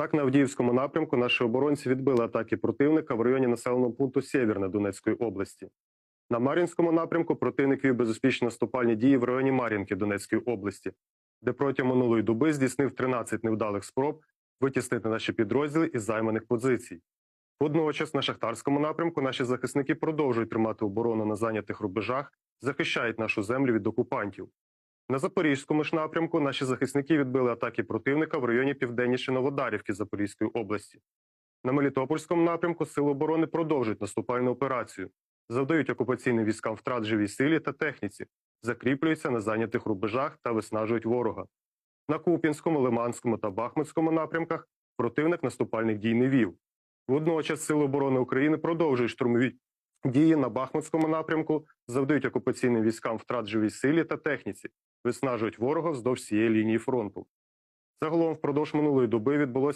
Так, на Авдіївському напрямку наші оборонці відбили атаки противника в районі населеного пункту Сєвєрне Донецької області. На Мар'їнському напрямку противник вів безуспішні наступальні дії в районі Мар'їнки Донецької області, де протягом минулої доби здійснив 13 невдалих спроб витіснити наші підрозділи із займаних позицій. Водночас на шахтарському напрямку наші захисники продовжують тримати оборону на зайнятих рубежах, захищають нашу землю від окупантів. На Запорізькому ж напрямку наші захисники відбили атаки противника в районі південніше Новодарівки Запорізької області. На Мелітопольському напрямку Сили оборони продовжують наступальну операцію, завдають окупаційним військам втрат живій силі та техніці, закріплюються на зайнятих рубежах та виснажують ворога. На Куп'янському, Лиманському та Бахмутському напрямках противник наступальних дій не вів. Водночас Сили оборони України продовжують штурмові дії на Бахмутському напрямку, завдають окупаційним військам втрат живій силі та техніці, виснажують ворога вздовж всієї лінії фронту. Загалом впродовж минулої доби відбулося